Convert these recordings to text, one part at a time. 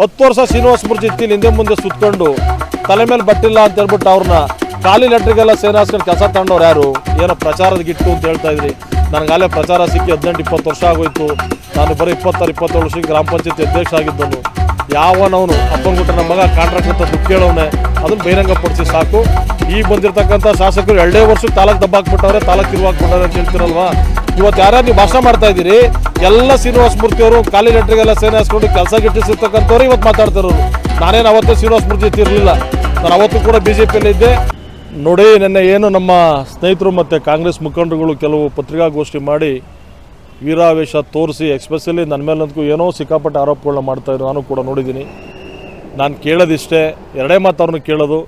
ಹತ್ತು ವರ್ಷ ಶ್ರೀನಿವಾಸ ಮೂರ್ತಿ ಇತ್ತಿನ ಹಿಂದೆ ಮುಂದೆ ಸುತ್ಕೊಂಡು ತಲೆ ಮೇಲೆ ಬಟ್ಟಿಲ್ಲ ಅಂತ ಹೇಳ್ಬಿಟ್ಟು ಅವ್ರನ್ನ ಖಾಲಿ ಲೆಟ್ರಿಗೆಲ್ಲ ಸೇನೆ ಹಾಸ್ಕೊಂಡು ಕೆಲಸ ತಗೊಂಡವ್ರು ಯಾರು? ಏನೋ ಪ್ರಚಾರದ ಗಿಟ್ಟು ಅಂತ ಹೇಳ್ತಾ ಇದ್ರಿ. ಅಲ್ಲೇ ಪ್ರಚಾರ ಸಿಕ್ಕಿ ಹದಿನೆಂಟು, ಇಪ್ಪತ್ತು ವರ್ಷ ಆಗೋಯ್ತು. ನಾನು ಬರೀ ಇಪ್ಪತ್ತಾರು, ಇಪ್ಪತ್ತೇಳು ವರ್ಷಕ್ಕೆ ಗ್ರಾಮ ಪಂಚಾಯತಿ ಅಧ್ಯಕ್ಷ ಆಗಿದ್ದನು ಯಾವನವನು ಅಪ್ಪನ ಕೊಟ್ಟ ನಮ್ಮ ಮಗ ಕಾಂಟ್ರಾಕ್ಟ್ ಅಂತ ದುಡ್ಡು ಕೇಳೋನೆ ಬಹಿರಂಗ ಬಹಿರಂಗಪಡಿಸಿ ಸಾಕು. ಈಗ ಬಂದಿರತಕ್ಕಂಥ ಶಾಸಕರು ಎರಡೇ ವರ್ಷಕ್ಕೆ ತಾಲೂಕು ದಬ್ಬಾಕ್ಬಿಟ್ಟವ್ರೆ, ತಾಲೂಕು ಇರುವಾಗ್ಬಿಟ್ಟವ್ರೆ ಅಂತ ಹೇಳ್ತಿರಲ್ವಾ? ಇವತ್ತು ಯಾರ್ಯಾರು ನೀವು ಭಾಷಣ ಮಾಡ್ತಾ ಇದ್ದೀರಿ, ಎಲ್ಲ ಶ್ರೀನಿವಾಸ ಮೂರ್ತಿ ಅವರು ಖಾಲಿ ಲೆಟ್ರಿಗೆಲ್ಲ ಸೇನೆ ಹಾಸ್ಕೊಂಡು ಕೆಲಸ ಗಿಟ್ಟಿಸಿರ್ತಕ್ಕಂಥವ್ರು ಇವತ್ತು ಮಾತಾಡ್ತಿರೋರು ನಾನೇನು ಅವತ್ತು ಶ್ರೀನಿವಾಸ ಮೂರ್ತಿ ಜೊತೆ ಇರಲಿಲ್ಲ ನಾನು ಅವತ್ತು ಕೂಡ ಬಿ ಜೆ ಪಿಯಲ್ಲಿ ಇದ್ದೆ. ನೋಡಿ, ನಿನ್ನೆ ಏನು ನಮ್ಮ ಸ್ನೇಹಿತರು ಮತ್ತು ಕಾಂಗ್ರೆಸ್ ಮುಖಂಡರುಗಳು ಕೆಲವು ಪತ್ರಿಕಾಗೋಷ್ಠಿ ಮಾಡಿ ವೀರಾವೇಶ ತೋರಿಸಿ ಎಕ್ಸ್ಪೆಷಲಿ ನನ್ನ ಮೇಲಂತೂ ಏನೋ ಸಿಕ್ಕಾಪಟ್ಟೆ ಆರೋಪಗಳನ್ನ ಮಾಡ್ತಾಯಿದ್ರು ನಾನು ಕೂಡ ನೋಡಿದ್ದೀನಿ. ನಾನು ಕೇಳೋದಿಷ್ಟೇ. ಎರಡೇ ಮಾತು ಕೇಳೋದು.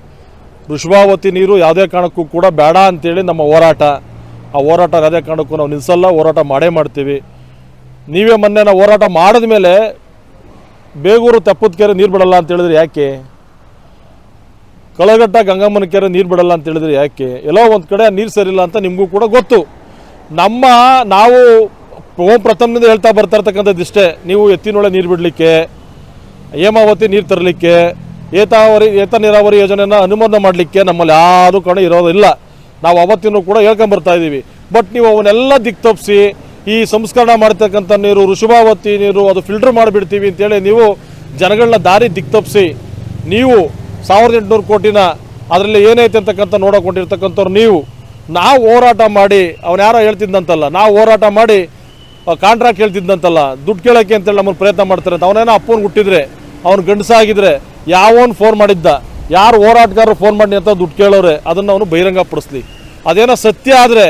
ವೃಷಭಾವತಿ ನೀರು ಯಾವುದೇ ಕಾರಣಕ್ಕೂ ಕೂಡ ಬೇಡ ಅಂತೇಳಿ ನಮ್ಮ ಹೋರಾಟ. ಆ ಹೋರಾಟ ಯಾವುದೇ ಕಾರಣಕ್ಕೂ ನಾವು ನಿಲ್ಲಿಸಲ್ಲ ಹೋರಾಟ ಮಾಡೇ ಮಾಡ್ತೀವಿ. ನೀವೇ ಮೊನ್ನೆ ನಾವು ಹೋರಾಟ ಮಾಡಿದ ಮೇಲೆ ಬೇಗೂರು ತಪ್ಪದ ಕೆರೆ ನೀರು ಬಿಡಲ್ಲ ಅಂತ ಹೇಳಿದ್ರೆ ಯಾಕೆ? ಕಳಗಟ್ಟ ಗಂಗಮ್ಮನ ಕೆರೆ ನೀರು ಬಿಡಲ್ಲ ಅಂತ ಹೇಳಿದ್ರೆ ಯಾಕೆ? ಎಲ್ಲೋ ಒಂದು ಕಡೆ ನೀರು ಸರಿಲ್ಲ ಅಂತ ನಿಮಗೂ ಕೂಡ ಗೊತ್ತು. ನಮ್ಮ ನಾವು ಓಂ ಪ್ರಥಮದಿಂದ ಹೇಳ್ತಾ ಬರ್ತಾ ಇರ್ತಕ್ಕಂಥದ್ದು ಇಷ್ಟೇ. ನೀವು ಎತ್ತಿನೊಳೆ ನೀರು ಬಿಡಲಿಕ್ಕೆ, ಹೇಮಾವತಿ ನೀರು ತರಲಿಕ್ಕೆ, ಏತಾವರಿ, ಏತ ನೀರಾವರಿ ಯೋಜನೆಯನ್ನು ಅನುಮೋದನೆ ಮಾಡಲಿಕ್ಕೆ ನಮ್ಮಲ್ಲಿ ಯಾರೂ ಕಾರಣ ಇರೋದಿಲ್ಲ. ನಾವು ಅವತ್ತಿನೂ ಕೂಡ ಹೇಳ್ಕೊಂಬರ್ತಾ ಇದ್ದೀವಿ. ಬಟ್ ನೀವು ಅವನ್ನೆಲ್ಲ ದಿಕ್ ತಪ್ಪಿಸಿ ಈ ಸಂಸ್ಕರಣ ಮಾಡ್ತಕ್ಕಂಥ ನೀರು, ಋಷಭಾವತಿ ನೀರು, ಅದು ಫಿಲ್ಟರ್ ಮಾಡಿಬಿಡ್ತೀವಿ ಅಂತೇಳಿ ನೀವು ಜನಗಳನ್ನ ದಾರಿ ದಿಕ್ ತಪ್ಪಿಸಿ ನೀವು ಸಾವಿರದ ಎಂಟುನೂರು ಕೋಟಿನ ಅದರಲ್ಲಿ ಏನೈತೆ ಅಂತಕ್ಕಂಥ ನೋಡೋಕೆ ಹೊಂಟಿರ್ತಕ್ಕಂಥವ್ರು ನೀವು. ನಾವು ಹೋರಾಟ ಮಾಡಿ, ಅವನು ಯಾರೋ ಹೇಳ್ತಿದ್ದಂತಲ್ಲ ನಾವು ಹೋರಾಟ ಮಾಡಿ ಕಾಂಟ್ರಾಕ್ಟ್ ಹೇಳ್ತಿದ್ದಂತಲ್ಲ ದುಡ್ಡು ಕೇಳೋಕ್ಕೆ ಅಂತೇಳಿ ನಮ್ಮನ್ನು ಪ್ರಯತ್ನ ಮಾಡ್ತಾರೆ ಅಂತ, ಅವನೇನೋ ಅಪ್ಪನ ಹುಟ್ಟಿದ್ರೆ, ಅವ್ನು ಗಂಡಸಾಗಿದ್ರೆ, ಯಾವನ್ ಫೋನ್ ಮಾಡಿದ್ದ ಯಾರು ಹೋರಾಟಗಾರರು ಫೋನ್ ಮಾಡಿ ಅಂತ ದುಡ್ಡು ಕೇಳೋರೆ, ಅದನ್ನು ಅವನು ಬಹಿರಂಗಪಡಿಸ್ಲಿ ಅದೇನೋ ಸತ್ಯ ಆದರೆ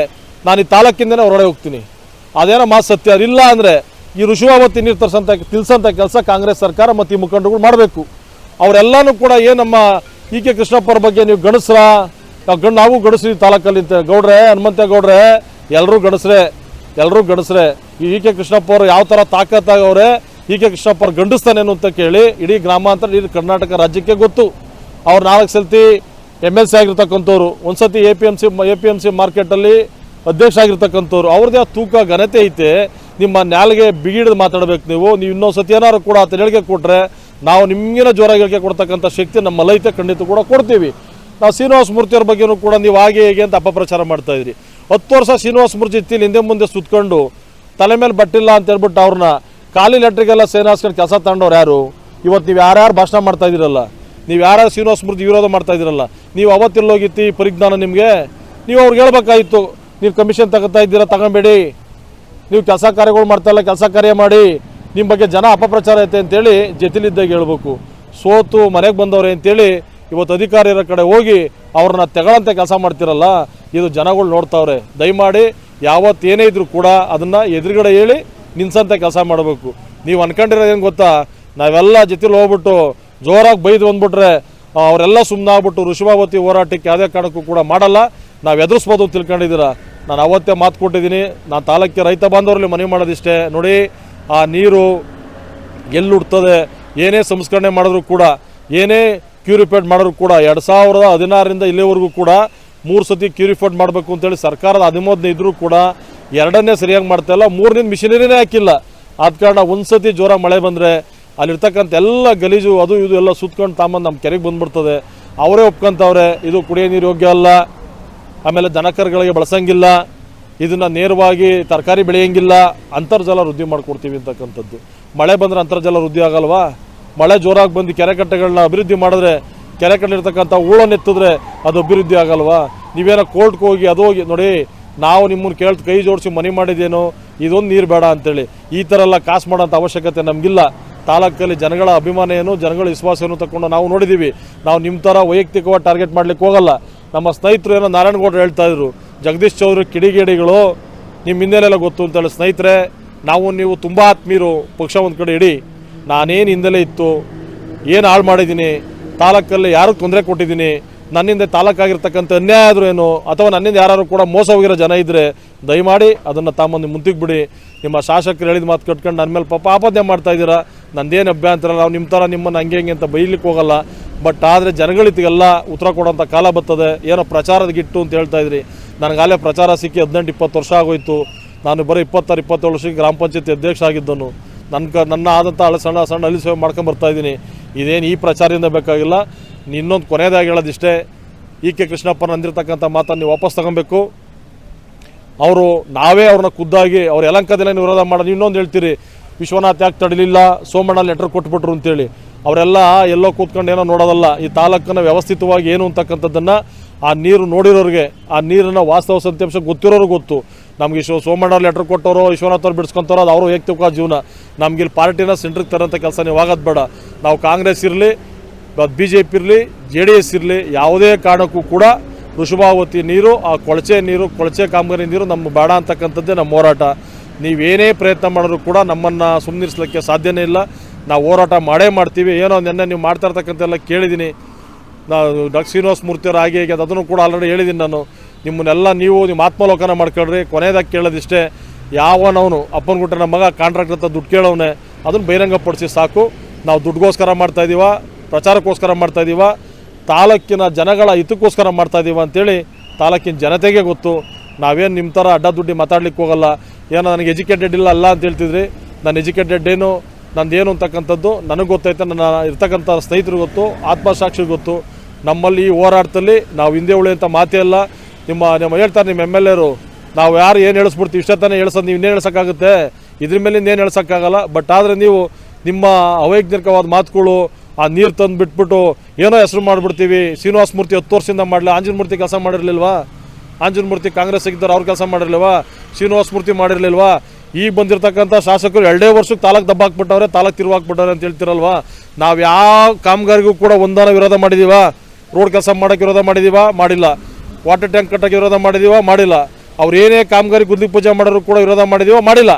ನಾನು ಈ ತಾಲೂಕಿಂದನೇ ಹೊರಡೆ ಹೋಗ್ತೀನಿ. ಅದೇನೋ ಮಾತು ಸತ್ಯ ಇಲ್ಲ ಅಂದರೆ ಈ ಋಷುವಾವತಿ ನೀರು ತರ್ಸಂತ ತಿಳಿಸೋಂಥ ಕೆಲಸ ಕಾಂಗ್ರೆಸ್ ಸರ್ಕಾರ ಮತ್ತು ಈ ಮುಖಂಡರುಗಳು ಮಾಡಬೇಕು. ಅವರೆಲ್ಲನೂ ಕೂಡ ಏನು ನಮ್ಮ ಇ ಕೆ ಕೃಷ್ಣಪ್ಪರ ಬಗ್ಗೆ ನೀವು ಗಣಸ್ರ ನಾವು ಗಂಡು, ನಾವು ಗಣಸ್ರಿ ತಾಲೂಕಲ್ಲಿ ಗೌಡ್ರೆ, ಹನುಮಂತ ಗೌಡ್ರೆ ಎಲ್ಲರೂ ಗಣಸ್ರೆ ಎಲ್ಲರೂ ಗಣಸ್ರೆ ಈ ಇ ಕೆ ಕೃಷ್ಣಪ್ಪ ಅವರು ಯಾವ ಥರ ತಾಕತ್ತಾಗವ್ರೆ ಇ ಕೆ ಕೃಷ್ಣಪ್ಪ ಅವ್ರು ಗಂಡಿಸ್ತಾನೇನು ಅಂತ ಕೇಳಿ, ಇಡೀ ಗ್ರಾಮಾಂತರ, ಇಡೀ ಕರ್ನಾಟಕ ರಾಜ್ಯಕ್ಕೆ ಗೊತ್ತು. ಅವ್ರು ನಾಲ್ಕು ಸಲತಿ ಎಂ ಎಲ್ ಸಿ ಆಗಿರ್ತಕ್ಕಂಥವ್ರು. ಒಂದು ಸತಿ A P M C A P M C ಮಾರ್ಕೆಟಲ್ಲಿ ಅಧ್ಯಕ್ಷ ಆಗಿರ್ತಕ್ಕಂಥವ್ರು. ಅವ್ರದ್ದೇ ತೂಕ, ಘನತೆ ಐತೆ. ನಿಮ್ಮ ನ್ಯಾಲ್ಗೆ ಬಿಗಿಡಿದು ಮಾತಾಡಬೇಕು ನೀವು. ನೀವು ಇನ್ನೊಂದು ಸತಿ ಏನಾದ್ರು ಕೂಡ ಆತ ಹೇಳಿಕೆ ಕೊಟ್ಟರೆ ನಾವು ನಿಮಗಿನ ಜೋರಾಗಿ ಹೇಳಿಕೆ ಕೊಡ್ತಕ್ಕಂಥ ಶಕ್ತಿ ನಮ್ಮಲ್ಲೈತೆ ಖಂಡಿತ ಕೂಡ ಕೊಡ್ತೀವಿ. ನಾವು ಶ್ರೀನಿವಾಸ ಮೂರ್ತಿಯವ್ರ ಬಗ್ಗೆನೂ ಕೂಡ ನೀವು ಹಾಗೆ ಹೇಗೆ ಅಂತ ಅಪಪ್ರಚಾರ ಮಾಡ್ತಾ ಇದ್ರಿ. ಹತ್ತು ವರ್ಷ ಶ್ರೀನಿವಾಸ ಮೂರ್ತಿ ಇತ್ತಿಲ್ಲಿ ಹಿಂದೆ ಮುಂದೆ ಸುತ್ಕೊಂಡು ತಲೆ ಮೇಲೆ ಬಟ್ಟಿಲ್ಲ ಅಂತ ಹೇಳ್ಬಿಟ್ಟು ಅವ್ರನ್ನ ಖಾಲಿ ಲೆಟ್ರಿಗೆಲ್ಲ ಸೇನಾಸ್ಕೊಂಡು ಕೆಲಸ ತಗೊಂಡವ್ರು ಯಾರು? ಇವತ್ತು ನೀವು ಯಾರ್ಯಾರು ಭಾಷಣ ಮಾಡ್ತಾ ಇದ್ದೀರಲ್ಲ ನೀವು ಯಾರು ಶ್ರೀನಿವಾಸ ಮೂರ್ತಿ ವಿರೋಧ ಮಾಡ್ತಾ ಇದ್ದೀರಲ್ಲ, ನೀವು ಅವತ್ತೆಲ್ಲೋಗಿತ್ತಿ ಪರಿಜ್ಞಾನ ನಿಮಗೆ? ನೀವು ಅವ್ರಿಗೆ ಹೇಳ್ಬೇಕಾಗಿತ್ತು, ನೀವು ಕಮಿಷನ್ ತಗೋತಾ ಇದ್ದೀರಾ, ತಗೊಬೇಡಿ. ನೀವು ಕೆಲಸ ಕಾರ್ಯಗಳು ಮಾಡ್ತಾ ಇಲ್ಲ, ಕೆಲಸ ಕಾರ್ಯ ಮಾಡಿ. ನಿಮ್ಮ ಬಗ್ಗೆ ಜನ ಅಪಪ್ರಚಾರ ಐತೆ ಅಂತೇಳಿ ಜೊತೆಲಿದ್ದಾಗ ಹೇಳ್ಬೇಕು. ಸೋತು ಮನೆಗೆ ಬಂದವ್ರೆ ಅಂತೇಳಿ ಇವತ್ತು ಅಧಿಕಾರಿಯರ ಕಡೆ ಹೋಗಿ ಅವ್ರನ್ನ ತೆಗಳಂತೆ ಕೆಲಸ ಮಾಡ್ತಿರಲ್ಲ, ಇದು ಜನಗಳು ನೋಡ್ತಾವ್ರೆ. ದಯಮಾಡಿ ಯಾವತ್ತೇನೇ ಇದ್ರೂ ಕೂಡ ಅದನ್ನು ಎದುರುಗಡೆ ಹೇಳಿ ನಿನ್ಸಂತೆ ಕೆಲಸ ಮಾಡಬೇಕು. ನೀವು ಅನ್ಕೊಂಡಿರೋದು ಏನು ಗೊತ್ತಾ? ನಾವೆಲ್ಲ ಜೊತೆಲಿ ಹೋಗ್ಬಿಟ್ಟು ಜೋರಾಗಿ ಬೈದು ಬಂದ್ಬಿಟ್ರೆ ಅವರೆಲ್ಲ ಸುಮ್ಮನಾಗ್ಬಿಟ್ಟು ಋಷಭಾವತಿ ಹೋರಾಟಕ್ಕೆ ಯಾವುದೇ ಕಾರಣಕ್ಕೂ ಕೂಡ ಮಾಡಲ್ಲ. ನಾವು ಎದುರಿಸ್ಬೋದು ತಿಳ್ಕೊಂಡಿದ್ದೀರಾ? ನಾನು ಅವತ್ತೇ ಮಾತು ಕೊಟ್ಟಿದ್ದೀನಿ. ನಾನು ತಾಲೂಕಿಗೆ ರೈತ ಬಾಂಧವರಲ್ಲಿ ಮನವಿ ಮಾಡೋದಿಷ್ಟೇ. ನೋಡಿ, ಆ ನೀರು ಎಲ್ಲಿ ಏನೇ ಸಂಸ್ಕರಣೆ ಮಾಡಿದ್ರೂ ಕೂಡ, ಏನೇ ಕ್ಯೂರಿಫೈಡ್ ಮಾಡಿದ್ರು ಕೂಡ, ಎರಡು ಸಾವಿರದ ಹದಿನಾರರಿಂದ ಇಲ್ಲಿವರೆಗೂ ಕೂಡ ಮೂರು ಸತಿ ಕ್ಯೂರಿಫೈಡ್ ಮಾಡಬೇಕು ಅಂತೇಳಿ ಸರ್ಕಾರದ ಅನುಮೋದನೆ ಇದ್ದರೂ ಕೂಡ ಎರಡನ್ನೇ ಸರಿಯಾಗಿ ಮಾಡ್ತಾ ಇಲ್ಲ. ಮೂರನೇ ಮಿಷಿನರಿನೇ ಹಾಕಿಲ್ಲ. ಆದ ಕಾರಣ ಒಂದು ಸತಿ ಜೋರಾಗಿ ಮಳೆ ಬಂದರೆ ಅಲ್ಲಿರ್ತಕ್ಕಂಥ ಎಲ್ಲ ಗಲೀಜು ಅದು ಇದು ಎಲ್ಲ ಸುತ್ಕೊಂಡು ತಾಂಬಂದು ನಮ್ಮ ಕೆರೆಗೆ ಬಂದುಬಿಡ್ತದೆ. ಅವರೇ ಒಪ್ಕೊಂತವ್ರೆ, ಇದು ಕುಡಿಯೋ ನೀರು ಯೋಗ್ಯ ಅಲ್ಲ, ಆಮೇಲೆ ದನಕರುಗಳಿಗೆ ಬಳಸಂಗಿಲ್ಲ, ಇದನ್ನು ನೇರವಾಗಿ ತರಕಾರಿ ಬೆಳೆಯಂಗಿಲ್ಲ, ಅಂತರ್ಜಲ ವೃದ್ಧಿ ಮಾಡಿಕೊಡ್ತೀವಿ ಅಂತಕ್ಕಂಥದ್ದು. ಮಳೆ ಬಂದರೆ ಅಂತರ್ಜಲ ವೃದ್ಧಿ ಆಗಲ್ವಾ? ಮಳೆ ಜೋರಾಗಿ ಬಂದು ಕೆರೆ ಕಟ್ಟೆಗಳನ್ನ ಅಭಿವೃದ್ಧಿ ಮಾಡಿದ್ರೆ, ಕೆರೆ ಕಟ್ಟಲಿರ್ತಕ್ಕಂಥ ಹೂಳನ್ನು ಎತ್ತಿದ್ರೆ ಅದು ಅಭಿವೃದ್ಧಿ ಆಗಲ್ವಾ? ನೀವೇನೋ ಕೋರ್ಟ್ಗೆ ಹೋಗಿ ಅದು ಹೋಗಿ, ನೋಡಿ, ನಾವು ನಿಮ್ಮನ್ನು ಕೇಳ್ತು ಕೈ ಜೋಡಿಸಿ ಮನೆ ಮಾಡಿದೇನೋ, ಇದೊಂದು ನೀರು ಬೇಡ ಅಂತೇಳಿ. ಈ ಥರ ಎಲ್ಲ ಕಾಸು ಮಾಡೋಂಥ ಅವಶ್ಯಕತೆ ನಮಗಿಲ್ಲ. ತಾಲೂಕಲ್ಲಿ ಜನಗಳ ಅಭಿಮಾನ ಏನು ಜನಗಳ ವಿಶ್ವಾಸ ಏನು ತಗೊಂಡು ನಾವು ನೋಡಿದ್ದೀವಿ ನಾವು ನಿಮ್ಮ ಥರ ವೈಯಕ್ತಿಕವಾಗಿ ಟಾರ್ಗೆಟ್ ಮಾಡ್ಲಿಕ್ಕೆ ಹೋಗಲ್ಲ. ನಮ್ಮ ಸ್ನೇಹಿತರು ಏನೋ ನಾರಾಯಣಗೌಡರು ಹೇಳ್ತಾ ಇದ್ರು, ಜಗದೀಶ್ ಚೌಧರಿ ಕಿಡಿಗೇಡಿಗಳು ನಿಮ್ಮ ಹಿಂದೆಲೆಲ್ಲ ಗೊತ್ತು ಅಂತೇಳಿ. ಸ್ನೇಹಿತರೆ, ನಾವು ನೀವು ತುಂಬ ಆತ್ಮೀಯರು, ಪಕ್ಷ ಒಂದು ಕಡೆ ಇಡಿ. ನಾನೇನು ಹಿಂದೆಲೆ ಇತ್ತು, ಏನು ಹಾಳು ಮಾಡಿದ್ದೀನಿ, ತಾಲೂಕಲ್ಲಿ ಯಾರು ತೊಂದರೆ ಕೊಟ್ಟಿದ್ದೀನಿ, ನನ್ನಿಂದ ತಾಲೂಕಾಗಿರ್ತಕ್ಕಂಥ ಅನ್ಯಾಯ ಆದರೂ ಏನು, ಅಥವಾ ನನ್ನಿಂದ ಯಾರು ಕೂಡ ಮೋಸ ಹೋಗಿರೋ ಜನ ಇದ್ದರೆ ದಯಮಾಡಿ ಅದನ್ನು ತಾಮಂದು ಮುಂತಿಗೆ ಬಿಡಿ. ನಿಮ್ಮ ಶಾಸಕರು ಹೇಳಿದ ಮಾತು ಕಟ್ಕೊಂಡು ನನ್ನ ಮೇಲೆ ಪಾಪ ಆಪಾದನೆ ಮಾಡ್ತಾ ಇದ್ದೀರಾ? ನಂದೇನು ಅಭ್ಯಂತರ? ನಾವು ನಿಮ್ಮ ಥರ ನಿಮ್ಮನ್ನು ಹಂಗೆ ಹಂಗೆ ಅಂತ ಬೈಲಿಕ್ಕೆ ಹೋಗಲ್ಲ. ಬಟ್ ಆದರೆ ಜನಗಳಿಗೆಲ್ಲ ಉತ್ತರ ಕೊಡೋಂಥ ಕಾಲ ಬರ್ತದೆ. ಏನೋ ಪ್ರಚಾರದ ಗಿಟ್ಟು ಅಂತ ಹೇಳ್ತಾ ಇದ್ರಿ. ನನಗಾಲೇ ಪ್ರಚಾರ ಸಿಕ್ಕಿ ಹದಿನೆಂಟು, ಇಪ್ಪತ್ತು ವರ್ಷ ಆಗೋಯ್ತು. ನಾನು ಬರೀ ಇಪ್ಪತ್ತಾರು, ಇಪ್ಪತ್ತೇಳು ವರ್ಷಕ್ಕೆ ಗ್ರಾಮ ಪಂಚಾಯತಿ ಅಧ್ಯಕ್ಷ ಆಗಿದ್ದನು. ನನ್ನ ಕ, ನನ್ನ ಆದಂಥ ಹಳೆ ಸಣ್ಣ ಸಣ್ಣ ಹಳ್ಳಿ ಸೇವೆ ಮಾಡ್ಕೊಂಡು ಇದ್ದೀನಿ. ಇದೇನು ಈ ಪ್ರಚಾರದಿಂದ ಬೇಕಾಗಿಲ್ಲ. ಇನ್ನೊಂದು ಕೊನೆಯದಾಗಿ ಹೇಳೋದಿಷ್ಟೇ. ಇ ಕೆ ಕೃಷ್ಣಪ್ಪನ ಅಂದಿರತಕ್ಕಂಥ ಮಾತನ್ನು ನೀವು ವಾಪಸ್ ತಗೊಬೇಕು. ಅವರು ನಾವೇ ಅವ್ರನ್ನ ಖುದ್ದಾಗಿ ಅವ್ರ ಯಲಂಕದಲ್ಲೇ ವಿರೋಧ ಮಾಡೋದು. ಇನ್ನೊಂದು ಹೇಳ್ತೀರಿ, ವಿಶ್ವನಾಥ್ ಯಾಕೆ ತಡಲಿಲ್ಲ? ಸೋಮಣ್ಣ ಲೆಟರ್ ಕೊಟ್ಬಿಟ್ರು ಅಂತೇಳಿ. ಅವರೆಲ್ಲ ಎಲ್ಲೋ ಕೂತ್ಕೊಂಡು ಏನೋ ನೋಡೋದಲ್ಲ. ಈ ತಾಲೂಕನ್ನು ವ್ಯವಸ್ಥಿತವಾಗಿ ಏನು ಅಂತಕ್ಕಂಥದ್ದನ್ನು ಆ ನೀರು ನೋಡಿರೋರಿಗೆ, ಆ ನೀರನ್ನು ವಾಸ್ತವ ಸತ್ಯಾಂಶ ಗೊತ್ತಿರೋರು ಗೊತ್ತು. ನಮಗೆ ಶಿವ ಸೋಮಣ್ಣ ಲೆಟ್ರ್ ಕೊಟ್ಟವರು, ವಿಶ್ವನಾಥ್ ಅವ್ರು ಬಿಡಿಸ್ಕೊಂತಾರೋ ಅದು ಅವರು ವೈಯಕ್ತಿಕ ಜೀವನ. ನಮ್ಗೆ ಇಲ್ಲಿ ಪಾರ್ಟಿನ ಸೆಂಟ್ರಿಗೆ ತರೋಂಥ ಕೆಲಸ ನೀವು ಆಗೋದು ಬೇಡ. ನಾವು ಕಾಂಗ್ರೆಸ್ ಇರಲಿ ಬಿ ಜೆ ಪಿ ಇರಲಿ ಜೆ ಡಿ ಎಸ್ ಇರಲಿ, ಯಾವುದೇ ಕಾರಣಕ್ಕೂ ಕೂಡ ವೃಷಭಾವತಿ ನೀರು, ಆ ಕೊಳಚೆ ನೀರು, ಕೊಳಚೆ ಕಾಮಗಾರಿ ನೀರು ನಮ್ಮ ಬೇಡ ಅಂತಕ್ಕಂಥದ್ದೇ ನಮ್ಮ ಹೋರಾಟ. ನೀವೇನೇ ಪ್ರಯತ್ನ ಮಾಡಿದ್ರು ಕೂಡ ನಮ್ಮನ್ನು ಸುಮ್ಮನಿರ್ಸ್ಲಿಕ್ಕೆ ಸಾಧ್ಯನೇ ಇಲ್ಲ. ನಾವು ಹೋರಾಟ ಮಾಡೇ ಮಾಡ್ತೀವಿ. ಏನೋ ನಿನ್ನೆ ನೀವು ಮಾಡ್ತಾ ಇರ್ತಕ್ಕಂಥೆಲ್ಲ ಕೇಳಿದ್ದೀನಿ. ನಾವು ಡಾಕ್ಟರ್ ಶ್ರೀನಿವಾಸ ಮೂರ್ತಿಯವರು ಹಾಗೆ ಹೇಗೆ ಅದನ್ನು ಕೂಡ ಆಲ್ರೆಡಿ ಹೇಳಿದ್ದೀನಿ ನಾನು. ನಿಮ್ಮನ್ನೆಲ್ಲ ನೀವು ನಿಮ್ಮ ಆತ್ಮಲೋಕನ ಮಾಡ್ಕೊಳ್ರಿ ಕೊನೆಯದಾಗಿ ಕೇಳೋದಿಷ್ಟೇ, ಯಾವನವನು ಅಪ್ಪನ ಗುಟ್ಟ ನಮ್ಮ ಮಗ ಕಾಂಟ್ರಾಕ್ಟ್ ಅಂತ ದುಡ್ಡು ಕೇಳೋವನೆ, ಅದನ್ನು ಬಹಿರಂಗಪಡಿಸಿ ಸಾಕು. ನಾವು ದುಡ್ಡುಗೋಸ್ಕರ ಮಾಡ್ತಾಯಿದ್ದೀವ ಪ್ರಚಾರಕ್ಕೋಸ್ಕರ ಮಾಡ್ತಾಯಿದ್ದೀವ ತಾಲೂಕಿನ ಜನಗಳ ಹಿತಕ್ಕೋಸ್ಕರ ಮಾಡ್ತಾ ಇದ್ದೀವಿ ಅಂತೇಳಿ ತಾಲೂಕಿನ ಜನತೆಗೆ ಗೊತ್ತು. ನಾವೇನು ನಿಮ್ಮ ಥರ ಅಡ್ಡ ದುಡ್ಡಿ ಮಾತಾಡ್ಲಿಕ್ಕೆ ಹೋಗಲ್ಲ. ಏನೋ ನನಗೆ ಎಜುಕೇಟೆಡ್ ಇಲ್ಲ ಅಲ್ಲ ಅಂತ ಹೇಳ್ತಿದ್ರಿ. ನಾನು ಎಜುಕೇಟೆಡ್ ಏನು ನಂದೇನು ಅಂತಕ್ಕಂಥದ್ದು ನನಗೆ ಗೊತ್ತೈತೆ, ನನ್ನ ಇರ್ತಕ್ಕಂಥ ಸ್ನೇಹಿತರು ಗೊತ್ತು ಆತ್ಮಸಾಕ್ಷಿ ಗೊತ್ತು. ನಮ್ಮಲ್ಲಿ ಈ ಹೋರಾಟದಲ್ಲಿ ನಾವು ಹಿಂದೆ ಉಳಿಯುವಂಥ ಮಾತೇ ಇಲ್ಲ ನಿಮ್ಮ ನಿಮ್ಮ ಹೇಳ್ತಾರೆ ನಿಮ್ಮ ಎಂ ಎಲ್ ಎರು ನಾವು ಯಾರು ಏನು ಹೇಳಿಸ್ಬಿಡ್ತೀವಿ ಇಷ್ಟ ತಾನೇ ಹೇಳ್ಸೋದು, ನೀವು ಇನ್ನೇನು ಹೇಳ್ಸೋಕ್ಕಾಗುತ್ತೆ? ಇದ್ರ ಮೇಲೆ ಏನು ಹೇಳ್ಸೋಕ್ಕಾಗಲ್ಲ? ಬಟ್ ಆದರೆ ನೀವು ನಿಮ್ಮ ಅವೈಜ್ಞಾನಿಕವಾದ ಮಾತುಗಳು ಆ ನೀರು ತಂದು ಬಿಟ್ಬಿಟ್ಟು ಏನೋ ಹೆಸರು ಮಾಡಿಬಿಡ್ತೀವಿ. ಶ್ರೀನಿವಾಸ ಮೂರ್ತಿ ಹತ್ತು ವರ್ಷದಿಂದ ಮಾಡಲಿ ಆಂಜನ ಮೂರ್ತಿ ಕೆಲಸ ಮಾಡಿರಲಿಲ್ವಾ? ಆಂಜನ ಮೂರ್ತಿ ಕಾಂಗ್ರೆಸ್ ಇದ್ದಾರೆ ಅವ್ರು ಕೆಲಸ ಮಾಡಿರಲಿಲ್ವಾ? ಶ್ರೀನಿವಾಸ ಮೂರ್ತಿ ಮಾಡಿರಲಿಲ್ವಾ? ಈಗ ಬಂದಿರತಕ್ಕಂಥ ಶಾಸಕರು ಎರಡೇ ವರ್ಷಕ್ಕೆ ತಾಲೂಕು ದಬ್ಬ ಹಾಕ್ಬಿಟ್ಟವ್ರೆ, ತಾಲೂಕು ತಿರುವು ಹಾಕ್ಬಿಟ್ಟವ್ರೆ ಅಂತ ಹೇಳ್ತಿರಲ್ವಾ? ನಾವು ಯಾವ ಕಾಮಗಾರಿಗೂ ಕೂಡ ಒಂದಾನ ವಿರೋಧ ಮಾಡಿದೀವ? ರೋಡ್ ಕೆಲಸ ಮಾಡೋಕ್ಕೆ ವಿರೋಧ ಮಾಡಿದೀವ? ಮಾಡಿಲ್ಲ. ವಾಟರ್ ಟ್ಯಾಂಕ್ ಕಟ್ಟೋಕ್ಕೆ ವಿರೋಧ ಮಾಡಿದೀವ? ಮಾಡಿಲ್ಲ. ಅವ್ರು ಏನೇ ಕಾಮಗಾರಿ ಗುದ್ದಿ ಪೂಜೆ ಮಾಡೋರು ಕೂಡ ವಿರೋಧ ಮಾಡಿದೀವ? ಮಾಡಿಲ್ಲ.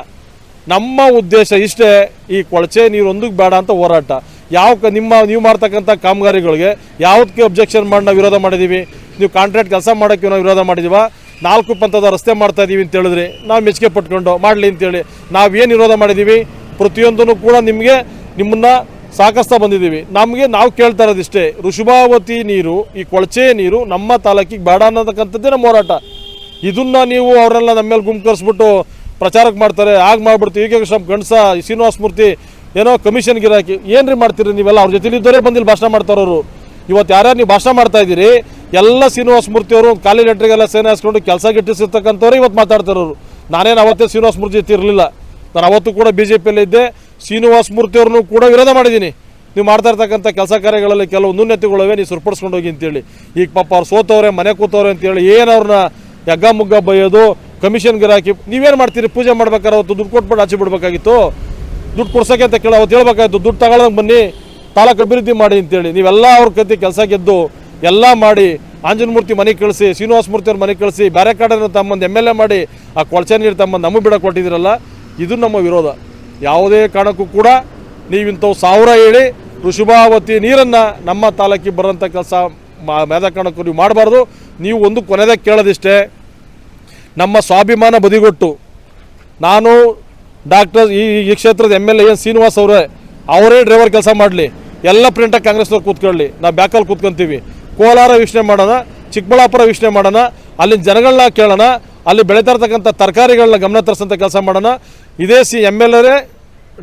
ನಮ್ಮ ಉದ್ದೇಶ ಇಷ್ಟೇ, ಈ ಕೊಳಚೆ ನೀರು ಒಂದಕ್ಕೆ ಬೇಡ ಅಂತ ಹೋರಾಟ. ಯಾವ ನಿಮ್ಮ, ನೀವು ಮಾಡ್ತಕ್ಕಂಥ ಕಾಮಗಾರಿಗಳಿಗೆ ಯಾವುದಕ್ಕೆ ಅಬ್ಜೆಕ್ಷನ್ ಮಾಡಿ ನಾವು ವಿರೋಧ ಮಾಡಿದ್ದೀವಿ ನೀವು ಕಾಂಟ್ರಾಕ್ಟ್ ಕೆಲಸ ಮಾಡೋಕ್ಕೆ ನಾವು ವಿರೋಧ ಮಾಡಿದ್ದೀವ ನಾಲ್ಕು ಪಂಥದ ರಸ್ತೆ ಮಾಡ್ತಾ ಇದ್ದೀವಿ ಅಂತ ಹೇಳಿದ್ರಿ ನಾವು ಮೆಚ್ಚುಗೆ ಪಟ್ಕೊಂಡು ಮಾಡಲಿ ಅಂತೇಳಿ ನಾವೇನು ವಿರೋಧ ಮಾಡಿದ್ದೀವಿ ಪ್ರತಿಯೊಂದನ್ನು ಕೂಡ ನಿಮಗೆ ನಿಮ್ಮನ್ನ ಸಾಕಸ್ತಾ ಬಂದಿದ್ದೀವಿ ನಮಗೆ ನಾವು ಕೇಳ್ತಾ ಇರೋದಿಷ್ಟೇ, ಋಷಭಾವತಿ ನೀರು, ಈ ಕೊಳಚೆ ನೀರು ನಮ್ಮ ತಾಲೂಕಿಗೆ ಬೇಡ ಅನ್ನತಕ್ಕಂಥದ್ದೇ ನಮ್ಮ ಹೋರಾಟ. ಇದನ್ನ ನೀವು ಅವರೆಲ್ಲ ನಮ್ಮ ಮೇಲೆ ಗುಂಪು ಕರೆಸ್ಬಿಟ್ಟು ಪ್ರಚಾರಕ್ಕೆ ಮಾಡ್ತಾರೆ. ಆಗ ಮಾಡಿಬಿಡ್ತೀವಿ. ಈಗ ಶ್ರಮ್ ಗಣಸ ಶ್ರೀನಿವಾಸ ಮೂರ್ತಿ ಏನೋ ಕಮಿಷನ್ ಗಿರಾಕಿ ಏನ್ರಿ ಮಾಡ್ತೀರಿ ನೀವೆಲ್ಲ? ಅವ್ರ ಜೊತೆ ಇದ್ದವರೇ ಬಂದಿಲ್ಲ ಭಾಷಣ ಮಾಡ್ತಾರವರು ಇವತ್ತು ಯಾರ್ಯಾರು ನೀವು ಭಾಷಣ ಮಾಡ್ತಾ ಇದ್ದೀರಿ, ಎಲ್ಲ ಶ್ರೀನಿವಾಸ ಮೂರ್ತಿಯವರು ಖಾಲಿ ಲೆಟ್ರಿಗೆಲ್ಲ ಸೇನೆ ಹಾಸ್ಕೊಂಡು ಕೆಲಸ ಗಿಟ್ಟಿಸಿರ್ತಕ್ಕಂಥವ್ರು ಇವತ್ತು ಮಾತಾಡ್ತಾರವರು ನಾನೇನು ಅವತ್ತೇ ಶ್ರೀನಿವಾಸ ಮೂರ್ತಿ ಜೊತೆ ಇರಲಿಲ್ಲ. ನಾನು ಅವತ್ತು ಕೂಡ ಬಿ ಜೆ ಪಿಯಲ್ಲಿ ಇದ್ದೆ, ಶ್ರೀನಿವಾಸ ಮೂರ್ತಿಯವ್ರನ್ನೂ ಕೂಡ ವಿರೋಧ ಮಾಡಿದ್ದೀನಿ. ನೀವು ಮಾಡ್ತಾ ಇರ್ತಕ್ಕಂಥ ಕೆಲಸ ಕಾರ್ಯಗಳಲ್ಲಿ ಕೆಲವು ನ್ಯೂನ್ಯತೆಗಳಿವೆ ನೀವು ಸರಿಪಡಿಸ್ಕೊಂಡು ಹೋಗಿ ಅಂತೇಳಿ. ಈಗ ಪಾಪ ಅವ್ರು ಸೋತವ್ರೆ, ಮನೆ ಕೂತವ್ರೆ ಅಂತೇಳಿ ಏನು ಅವ್ರನ್ನ ಯಗ್ಗ ಮುಗ್ಗ ಬೈಯೋದು ಕಮಿಷನ್ ಗಿರಾಕಿ ನೀವೇನು ಮಾಡ್ತೀರಿ? ಪೂಜೆ ಮಾಡ್ಬೇಕಾದ್ರೆ ಅವತ್ತು ದುಡ್ಡು ಕೊಟ್ಬಿಟ್ಟು ಆಚೆ ಬಿಡ್ಬೇಕಾಗಿತ್ತು? ದುಡ್ಡು ಕೊಡ್ಸೋಕೆ ಅಂತ ಕೇಳಿ ಅವತ್ತು ಹೇಳ್ಬೇಕಾಯ್ತು, ದುಡ್ಡು ತಗೊಳ್ಳೋಕೆ ಬನ್ನಿ, ತಾಲೂಕು ಅಭಿವೃದ್ಧಿ ಮಾಡಿ ಅಂತೇಳಿ. ನೀವೆಲ್ಲ ಅವ್ರ ಕತೆ ಕೆಲಸ ಗೆದ್ದು ಎಲ್ಲ ಮಾಡಿ ಆಂಜನಮೂರ್ತಿ ಮನೆ ಕಳಿಸಿ, ಶ್ರೀನಿವಾಸ ಮೂರ್ತಿ ಅವ್ರ ಮನೆ ಕಳಿಸಿ ಬೇರೆ ಕಡೆ ತಮ್ಮಂದು ಎಂ ಎಲ್ ಎ ಮಾಡಿ, ಆ ಕೊಳಚೆ ನೀರು ತಮ್ಮಂದು ನಮಗೆ ಬಿಡ ಕೊಟ್ಟಿದ್ದೀರಲ್ಲ, ಇದು ನಮ್ಮ ವಿರೋಧ. ಯಾವುದೇ ಕಾರಣಕ್ಕೂ ಕೂಡ ನೀವಿಂಥವು ಸಾವಿರ ಹೇಳಿ ಋಷಭಾವತಿ ನೀರನ್ನು ನಮ್ಮ ತಾಲೂಕಿಗೆ ಬರೋಂಥ ಕೆಲಸ ಮೇದ ಕಾರಣಕ್ಕೂ ನೀವು ಮಾಡಬಾರ್ದು. ನೀವು ಒಂದು ಕೊನೆದಾಗ ಕೇಳೋದಿಷ್ಟೇ, ನಮ್ಮ ಸ್ವಾಭಿಮಾನ ಬದಿಗೊಟ್ಟು ನಾನು ಡಾಕ್ಟರ್ ಈ ಈ ಕ್ಷೇತ್ರದ M L A N Srinivas ಅವರೇ ಅವರೇ ಡ್ರೈವರ್ ಕೆಲಸ ಮಾಡಲಿ. ಎಲ್ಲ ಪ್ರಿಂಟಾಗಿ ಕಾಂಗ್ರೆಸ್ನವ್ರು ಕೂತ್ಕೊಳ್ಳಿ. ನಾವು ಬ್ಯಾಕಲ್ಲಿ ಕೂತ್ಕೊಂತೀವಿ. ಕೋಲಾರ ವೀಕ್ಷಣೆ ಮಾಡೋಣ, ಚಿಕ್ಕಬಳ್ಳಾಪುರ ವೀಕ್ಷಣೆ ಮಾಡೋಣ, ಅಲ್ಲಿನ ಜನಗಳನ್ನ ಕೇಳೋಣ, ಅಲ್ಲಿ ಬೆಳೀತಾ ಇರ್ತಕ್ಕಂಥ ತರಕಾರಿಗಳನ್ನ ಗಮನ ತರಿಸಂಥ ಕೆಲಸ ಮಾಡೋಣ. ಇದೇ ಸಿ ಎಂ ಎಲ್ ಎರೇ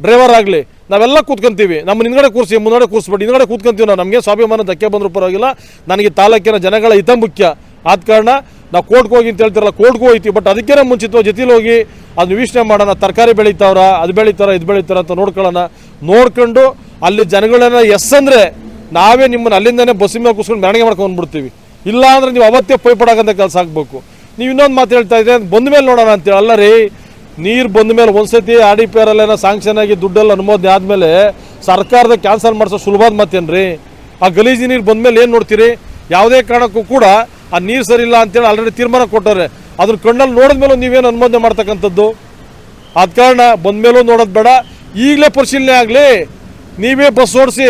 ಡ್ರೈವರ್ ಆಗಲಿ. ನಾವೆಲ್ಲ ಕೂತ್ಕೊಂತೀವಿ. ನಮ್ಮ ಹಿಂದ್ಗಡೆ ಕೂರಿಸಿ, ಮುಂದ್ಗಡೆ ಕೂರಿಸ್ಬಿಟ್ಟು ಹಿಂದ್ಗಡೆ ಕೂತ್ಕೊಂತೀವಿ ನಾವು. ನಮಗೆ ಸ್ವಾಭಿಮಾನ, ಧಕ್ಕೆ ಬಂದರೂ ಪರವಾಗಿಲ್ಲ. ನನಗೆ ತಾಲೂಕಿನ ಜನಗಳ ಹಿತ ಮುಖ್ಯ ಆದ ಕಾರಣ ನಾವು ಕೋರ್ಟ್ಗೆ ಹೋಗಿ ಅಂತ ಹೇಳ್ತಿರಲ್ಲ, ಕೋರ್ಟ್ಗೂ ಹೋಗ್ತೀವಿ ಬಟ್ ಅದಕ್ಕೇನೆ ಮುಂಚಿತವಾಗಿ ಜೊತೆಲಿ ಹೋಗಿ ಅದು ವೀಕ್ಷಣೆ ಮಾಡೋಣ. ತರಕಾರಿ ಬೆಳೀತಾವ್ರ, ಅದು ಬೆಳೀತಾರ, ಇದು ಬೆಳೀತಾರ ಅಂತ ನೋಡ್ಕೊಳ್ಳೋಣ. ನೋಡ್ಕೊಂಡು ಅಲ್ಲಿ ಜನಗಳನ್ನ ಎಸ್ ಅಂದರೆ ನಾವೇ ನಿಮ್ಮನ್ನ ಅಲ್ಲಿಂದನೇ ಬಸ್ ಮೇಲೆ ಕೂಸ್ಕೊಂಡು ಮೆರವಣಿಗೆ ಮಾಡ್ಕೊಂಡು ಬಂದ್ಬಿಡ್ತೀವಿ. ಇಲ್ಲ ಅಂದ್ರೆ ನೀವು ಅವತ್ತೇ ಪೈಪಡಾಗಂತ ಕೆಲಸ ಆಗಬೇಕು. ನೀವು ಇನ್ನೊಂದು ಮಾತು ಹೇಳ್ತಾ ಇದ್ರೆ ಬಂದ ಮೇಲೆ ನೋಡೋಣ ಅಂತೇಳಿ ಅಲ್ಲ ರೀ, ನೀರು ಬಂದ ಮೇಲೆ ಒಂದ್ಸತಿ ಆರ್ ಡಿ ಪಿ ಆರ್ ಎಲ್ಲ ಸಾಂಕ್ಷನ್ ಆಗಿ ದುಡ್ಡೆಲ್ಲ ಅನುಮೋದನೆ ಆದಮೇಲೆ ಸರ್ಕಾರದ ಕ್ಯಾನ್ಸಲ್ ಮಾಡಿಸೋ ಸುಲಭದ ರೀ ಆ ಗಲೀಜು ನೀರು ಬಂದ್ಮೇಲೆ ಏನು ನೋಡ್ತೀರಿ? ಯಾವುದೇ ಕಾರಣಕ್ಕೂ ಕೂಡ ಆ ನೀರು ಸರಿ ಇಲ್ಲ ಅಂತೇಳಿ ಆಲ್ರೆಡಿ ತೀರ್ಮಾನ ಕೊಟ್ಟವ್ರೆ. ಅದ್ರ ಕಣ್ಣಲ್ಲಿ ನೋಡಿದ ಮೇಲೂ ನೀವೇನು ಅನುಮೋದನೆ ಮಾಡ್ತಕ್ಕಂಥದ್ದು? ಆದ ಕಾರಣ ಬಂದ ಮೇಲೂ ನೋಡೋದು ಬೇಡ. ಈಗಲೇ ಪರಿಶೀಲನೆ ಆಗಲಿ. ನೀವೇ ಬಸ್ ಓಡಿಸಿ.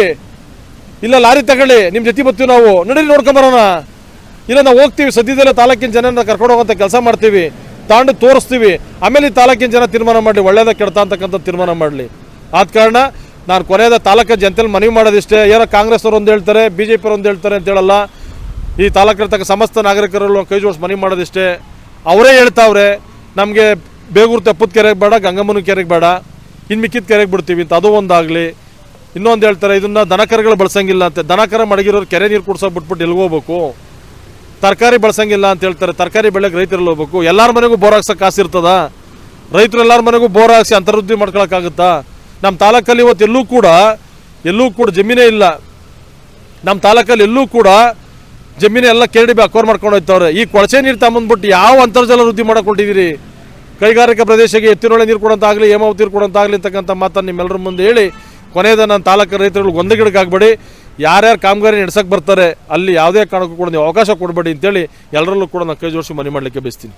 ಇಲ್ಲ ಲಾರಿ ತಗೊಳ್ಳಿ. ನಿಮ್ಮ ಜೊತೆ ಬರ್ತೀವಿ ನಾವು. ನಡೀರಿ ನೋಡ್ಕೊಂಬರೋಣ. ಇಲ್ಲ ನಾವು ಹೋಗ್ತೀವಿ. ಸದ್ಯದಲ್ಲೇ ತಾಲೂಕಿನ ಜನನ ಕರ್ಕೊಂಡು ಹೋಗೋಂಥ ಕೆಲಸ ಮಾಡ್ತೀವಿ. ತಾಂಡು ತೋರಿಸ್ತೀವಿ. ಆಮೇಲೆ ಈ ತಾಲೂಕಿನ ಜನ ತೀರ್ಮಾನ ಮಾಡಲಿ. ಒಳ್ಳೇದ ಕೆಡ್ತಾ ಅಂತಕ್ಕಂಥ ತೀರ್ಮಾನ ಮಾಡಲಿ. ಆದ ಕಾರಣ ನಾನು ಕೊನೆಯದ ತಾಲೂಕು ಜನತೆಯಲ್ಲಿ ಮನವಿ ಮಾಡೋದಿಷ್ಟೇ. ಏನೋ ಕಾಂಗ್ರೆಸ್ ಅವ್ರು ಒಂದು ಹೇಳ್ತಾರೆ ಬಿ ಜೆ ಪಿ ಒಂದು ಹೇಳ್ತಾರೆ ಅಂತ ಹೇಳಲ್ಲ ಈ ತಾಲೂಕಿರ್ತಕ್ಕ ಸಮಸ್ತ ನಾಗರಿಕರಲ್ಲೂ ಕೈ ಜೋಡಿಸಿ ಮನವಿ ಮಾಡೋದಿಷ್ಟೇ. ಅವರೇ ಹೇಳ್ತಾವ್ರೆ, ನಮಗೆ ಬೇಗೂರು ತೆಪ್ಪದ ಕೆರೆಗೆ ಬೇಡ, ಗಂಗಮ್ಮನ ಕೆರೆಗೆ ಬೇಡ ಇನ್ನು ಮಿಕ್ಕಿದ ಕೆರೆಗೆ ಬಿಡ್ತೀವಿ ಅಂತ ಅದು ಒಂದಾಗಲಿ. ಇನ್ನೊಂದು ಹೇಳ್ತಾರೆ, ಇದನ್ನು ದನಕರಗಳು ಬಳಸಂಗಿಲ್ಲ ಅಂತ. ದನಕರ ಮಡಗಿರೋರು ಕೆರೆ ನೀರು ಕುಡ್ಸೋ ಬಿಟ್ಬಿಟ್ಟು ಎಲ್ಲಿಗೆ ಹೋಗ್ಬೇಕು? ತರಕಾರಿ ಬಳಸಂಗಿಲ್ಲ ಅಂತ ಹೇಳ್ತಾರೆ, ತರಕಾರಿ ಬೆಳೆಗೆ ರೈತರಲ್ಲಿ ಹೋಗ್ಬೇಕು. ಎಲ್ಲರ ಮನೆಗೂ ಬೋರ್ ಹಾಕ್ಸೋಕೆ ಕಾಸು ಇರ್ತದ? ರೈತರು ಎಲ್ಲರ ಮನೆಗೂ ಬೋರ್ ಹಾಕ್ಸಿ ಅಂತರ್ವೃದ್ಧಿ ಮಾಡ್ಕೊಳಕ್ಕಾಗುತ್ತಾ? ನಮ್ಮ ತಾಲೂಕಲ್ಲಿ ಇವತ್ತು ಎಲ್ಲೂ ಕೂಡ ಎಲ್ಲೂ ಕೂಡ ಜಮೀನೇ ಇಲ್ಲ. ನಮ್ಮ ತಾಲೂಕಲ್ಲಿ ಎಲ್ಲೂ ಕೂಡ ಜಮೀನು ಎಲ್ಲ ಕೆರಡಿ ಅಕ್ವರ್ ಮಾಡ್ಕೊಂಡು ಹೋಗ್ತವ್ರೆ ಈ ಕೊಳಚೆ ನೀರು ತಂಬಂದ್ಬಿಟ್ಟು ಯಾವ ಅಂತರ್ಜಲ ವೃದ್ಧಿ ಮಾಡಿಕೊಂಡಿದ್ದೀರಿ? ಕೈಗಾರಿಕಾ ಪ್ರದೇಶಕ್ಕೆ ಎತ್ತಿನೊಳೆ ನೀರು ಕೊಡೋಂತಾಗಲಿ, ಹೇಮಾವತಿ ನೀರು ಕೊಡೋಂತಾಗಲಿ ಅಂತಕ್ಕಂಥ ಮಾತನ್ನು ನಿಮ್ಮೆಲ್ಲರ ಮುಂದೆ ಹೇಳಿ, ಕೊನೆಯದ ನನ್ನ ತಾಲೂಕು ರೈತರುಗಳು ಗೊಂದಗಿಡಕ್ಕಾಗಬೇಡಿ ಯಾರ್ಯಾರು ಕಾಮಗಾರಿ ನಡೆಸಕ್ಕೆ ಬರ್ತಾರೆ, ಅಲ್ಲಿ ಯಾವುದೇ ಕಾರಣಕ್ಕೂ ಕೂಡ ನೀವು ಅವಕಾಶ ಕೊಡಬೇಡಿ ಅಂತೇಳಿ ಎಲ್ಲರಲ್ಲೂ ಕೂಡ ನಾನು ಕೈ ಜೋಡಿಸಿ ಮನೆ ಮಾಡಲಿಕ್ಕೆ ಬಯಸ್ತೀನಿ.